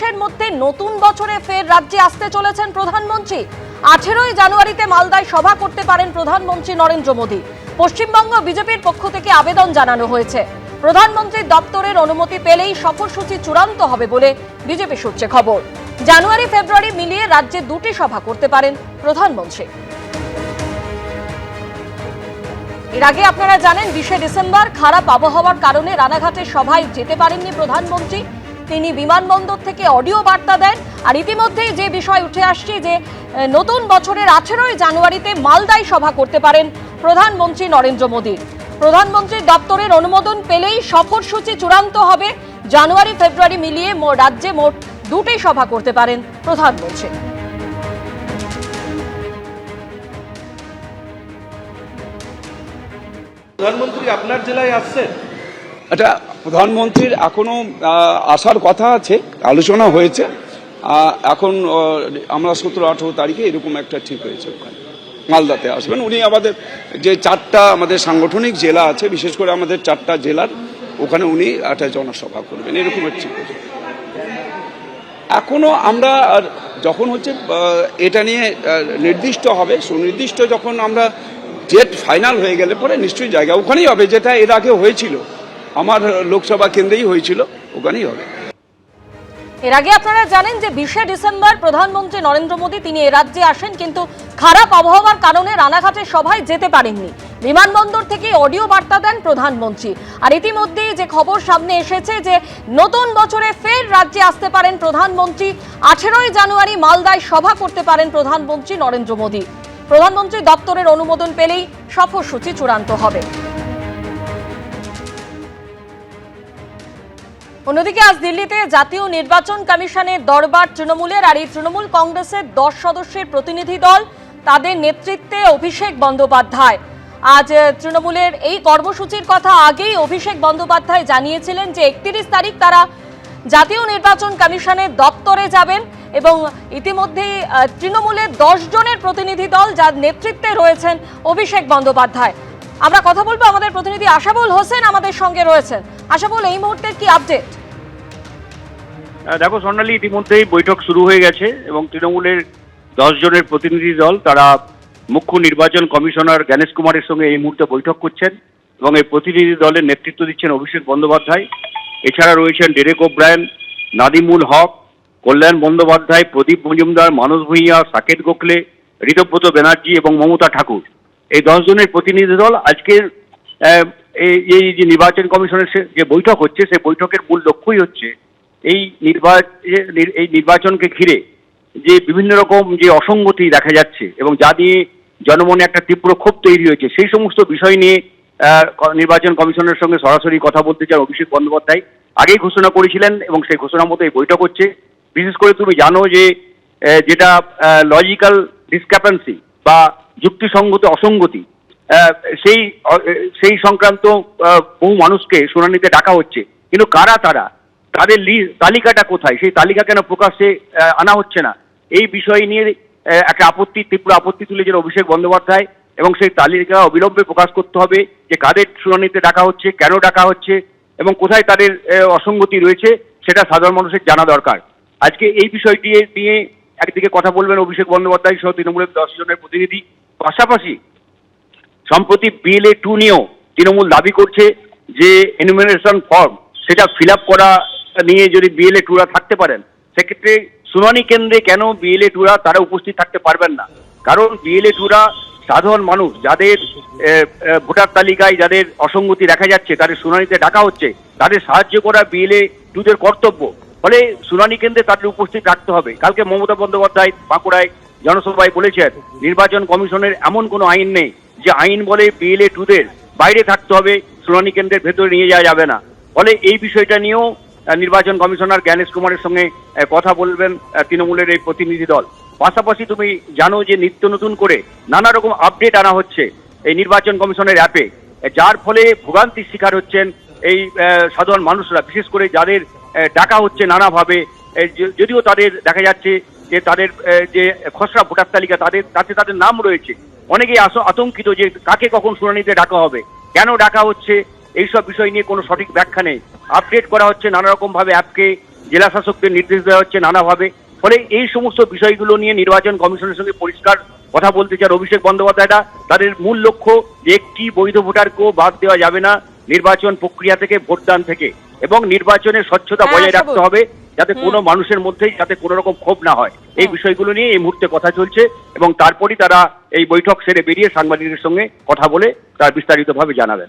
মাসের মধ্যে নতুন বছরে ফের রাজ্যে আসতে চলেছেন প্রধানমন্ত্রী। আঠেরোই জানুয়ারিতে মালদায় সভা করতে পারেন প্রধানমন্ত্রী নরেন্দ্র মোদী। পশ্চিমবঙ্গ বিজেপির পক্ষ থেকে আবেদন জানানো হয়েছে। প্রধানমন্ত্রীর দপ্তরের অনুমতি পেলেই সফরসূচি চূড়ান্ত হবে বলে বিজেপি সূত্রে খবর। জানুয়ারি, ফেব্রুয়ারি মিলিয়ে রাজ্যে দুটি সভা করতে পারেন প্রধানমন্ত্রী। এর আগে আপনারা জানেন, বিশে ডিসেম্বর খারাপ আবহাওয়ার কারণে রানাঘাটের সভায় যেতে পারেননি প্রধানমন্ত্রী। তিনি বিমানবন্দর থেকে অডিও বার্তা দেন। আর ইতিমধ্যেই যে বিষয় উঠে আসছে যে নতুন বছরের আঠেরোই জানুয়ারিতে মালদায় সভা করতে পারেন প্রধানমন্ত্রী নরেন্দ্র মোদী। প্রধানমন্ত্রীর দপ্তরের অনুমোদন পেলেই সফরসূচি চূড়ান্ত হবে। জানুয়ারি, ফেব্রুয়ারি মিলিয়ে রাজ্যে মোট দুটি সভা করতে পারেন প্রধানমন্ত্রী। প্রধানমন্ত্রী আপনার জেলায় আসছেন? এটা প্রধানমন্ত্রীর এখনও আসার কথা আছে, আলোচনা হয়েছে। এখন আমরা সতেরো, আঠেরো তারিখে এরকম একটা ঠিক হয়েছে ওখানে। মালদাতে আসবেন। উনি আমাদের যে চারটা আমাদের সাংগঠনিক জেলা আছে, বিশেষ করে আমাদের চারটা জেলার, ওখানে উনি একটা জনসভা করবেন। এরকম ঠিক হয়েছে। এখনও আমরা যখন হচ্ছে এটা নিয়ে নির্দিষ্ট হবে, সুনির্দিষ্ট যখন আমরা ডেট ফাইনাল হয়ে গেলে পরে নিশ্চয়ই জায়গা ওখানেই হবে, যেটা এর আগে হয়েছিল। আমার লোকসভা কেন্দ্রেই হয়েছিল, ওখানেই হবে। এর আগে আপনারা জানেন যে বিশে ডিসেম্বর প্রধানমন্ত্রী নরেন্দ্র মোদী, তিনি এ রাজ্যে আসেন, কিন্তু খারাপ আবহাওয়ার কারণে রানাঘাটের সভায় যেতে পারেননি। বিমানবন্দর থেকে অডিও বার্তা দেন প্রধানমন্ত্রী। আর ইতিমধ্যেই যে খবর সামনে এসেছে যে নতুন বছরে ফের রাজ্যে আসতে পারেন প্রধানমন্ত্রী, আঠেরোই জানুয়ারি মালদায় সভা করতে পারেন প্রধানমন্ত্রী নরেন্দ্র মোদী। প্রধানমন্ত্রী দপ্তরের অনুমোদন পেলেই সফরসূচি চূড়ান্ত হবে। অন্যদিকে আজ দিল্লিতে জাতীয় নির্বাচন কমিশনের দরবার তৃণমূলের আর এই তৃণমূল কংগ্রেসের দশ সদস্যের প্রতিনিধি দল, তাদের নেতৃত্বে অভিষেক বন্দ্যোপাধ্যায়। আজ তৃণমূলের এই কর্মসূচির কথা আগেই অভিষেক বন্দ্যোপাধ্যায় জানিয়েছিলেন যে একত্রিশ তারিখ তারা জাতীয় নির্বাচন কমিশনের দপ্তরে যাবেন এবং ইতিমধ্যেই তৃণমূলের দশ জনের প্রতিনিধি দল যার নেতৃত্বে রয়েছেন অভিষেক বন্দ্যোপাধ্যায়। আমরা কথা বলব আমাদের প্রতিনিধি আশাবুল হোসেন আমাদের সঙ্গে রয়েছেন। আশাবুল, এই মুহূর্তের কি আপডেট দেখো, স্বর্ণালী ইতিমধ্যেই বৈঠক শুরু হয়ে গেছে এবং তৃণমূলের দশ জনের প্রতিনিধি দল, তারা মুখ্য নির্বাচন কমিশনার জ্ঞানেশ কুমারের সঙ্গে এই মুহূর্তে বৈঠক করছেন এবং এই প্রতিনিধি দলের নেতৃত্ব দিচ্ছেন অভিষেক বন্দ্যোপাধ্যায়। এছাড়া রয়েছেন ডেরেক ওব্রায়ন, নাদিমুল হক, কল্যাণ বন্দ্যোপাধ্যায়, প্রদীপ মজুমদার, মানস ভূঁইয়া, সাকেত গোখলে, ঋতব্রত ব্যানার্জি এবং মমতা ঠাকুর। এই দশ জনের প্রতিনিধি দল আজকের এই যে নির্বাচন কমিশনের যে বৈঠক হচ্ছে, সেই বৈঠকের মূল লক্ষ্যই হচ্ছে এই নির্বাচন এই নির্বাচনকে ঘিরে যে বিভিন্ন রকম যে অসঙ্গতি দেখা যাচ্ছে এবং যা নিয়ে জনমনে একটা তীব্র ক্ষোভ তৈরি হয়েছে, সেই সমস্ত বিষয় নিয়ে নির্বাচন কমিশনের সঙ্গে সরাসরি কথা বলতে চান অভিষেক বন্দ্যোপাধ্যায়। আগেই ঘোষণা করেছিলেন এবং সেই ঘোষণা মতো এই বৈঠক হচ্ছে। বিশেষ করে তুমি জানো যে যেটা লজিক্যাল ডিসক্যাপেন্সি বা যুক্তিসঙ্গত অসঙ্গতি সেই সেই সংক্রান্ত বহু মানুষকে শুনানিতে ডাকা হচ্ছে। কিন্তু কারা তারা? তাদের তালিকাটা কোথায়? সেই তালিকা কেন প্রকাশ্যে আনা হচ্ছে না? এই বিষয় নিয়ে একটা আপত্তি, তীব্র আপত্তি তুলেছেন অভিষেক বন্দ্যোপাধ্যায় এবং সেই তালিকা অবিলম্বে প্রকাশ করতে হবে যে কাদের শুনানিতে ডাকা হচ্ছে, কেন ডাকা হচ্ছে এবং কোথায় তাদের অসঙ্গতি রয়েছে, সেটা সাধারণ মানুষের জানা দরকার। আজকে এই বিষয়টি নিয়ে একদিকে কথা বলবেন অভিষেক বন্দ্যোপাধ্যায় সহ তৃণমূলের দশ জনের প্রতিনিধি। পাশাপাশি সম্প্রতি বিএলএ টু নিয়েও তৃণমূল দাবি করছে যে এনুমিনেশন ফর্ম সেটা ফিল করা নিয়ে যদি বিএলএ টুরা থাকতে পারেন, সেক্ষেত্রে শুনানি কেন্দ্রে কেন বিএলএ টুরা তারা উপস্থিত থাকতে পারবেন না? কারণ বিএলএ টুরা সাধারণ মানুষ, যাদের ভোটার তালিকায় যাদের অসঙ্গতি দেখা যাচ্ছে, তাদের শুনানিতে ডাকা হচ্ছে, তাদের সাহায্য করা বিএলএ টুদের কর্তব্য। ফলে শুনানি কেন্দ্রে তাদের উপস্থিত রাখতে হবে। কালকে মমতা বন্দ্যোপাধ্যায় বাঁকুড়ায় জনসভায় বলেছেন, নির্বাচন কমিশনের এমন কোনো আইন নেই যে আইন বলে বিএলএ টুদের বাইরে থাকতে হবে, শুনানি কেন্দ্রের ভেতরে নিয়ে যাওয়া যাবে না। ফলে এই বিষয়টা নিয়েও নির্বাচন কমিশনার জ্ঞানেশ কুমারের সঙ্গে কথা বলবেন তৃণমূলের এই প্রতিনিধি দল। পাশাপাশি তুমি জানো যে নিত্য নতুন করে নানা রকম আপডেট আনা হচ্ছে এই নির্বাচন কমিশনের অ্যাপে যার ফলে ভোগান্তির শিকার হচ্ছেন এই সাধারণ মানুষরা, বিশেষ করে যাদের ডাকা হচ্ছে নানাভাবে যদিও তাদের দেখা যাচ্ছে যে তাদের যে খসড়া ভোটার তালিকা, তাদের, তাতে তাদের নাম রয়েছে। অনেকেই আতঙ্কিত যে কাকে কখন শুনানিতে ডাকা হবে, কেন ডাকা হচ্ছে এইসব বিষয় নিয়ে কোনো সঠিক ব্যাখ্যা নেই। আপডেট করা হচ্ছে নানা রকম ভাবে অ্যাপকে জেলা শাসকদের নির্দেশ দেওয়া হচ্ছে নানাভাবে। ফলে এই সমস্ত বিষয়গুলো নিয়ে নির্বাচন কমিশনের সঙ্গে পরিষ্কার কথা বলতে চান অভিষেক বন্দ্যোপাধ্যায়রা তাদের মূল লক্ষ্য যে একটি বৈধ ভোটারকেও বাদ দেওয়া যাবে না নির্বাচন প্রক্রিয়া থেকে ভোটদান থেকে। এবং নির্বাচনের স্বচ্ছতা হ্যাঁ, বজায় রাখতে হবে যাতে কোনো মানুষের মধ্যেই যাতে কোনো রকম ক্ষোভ না হয়। এই বিষয়গুলো নিয়ে এই মুহূর্তে কথা চলছে এবং তারপরই তারা এই বৈঠক সেরে বেরিয়ে সাংবাদিকদের সঙ্গে কথা বলে তার বিস্তারিতভাবে জানাবেন।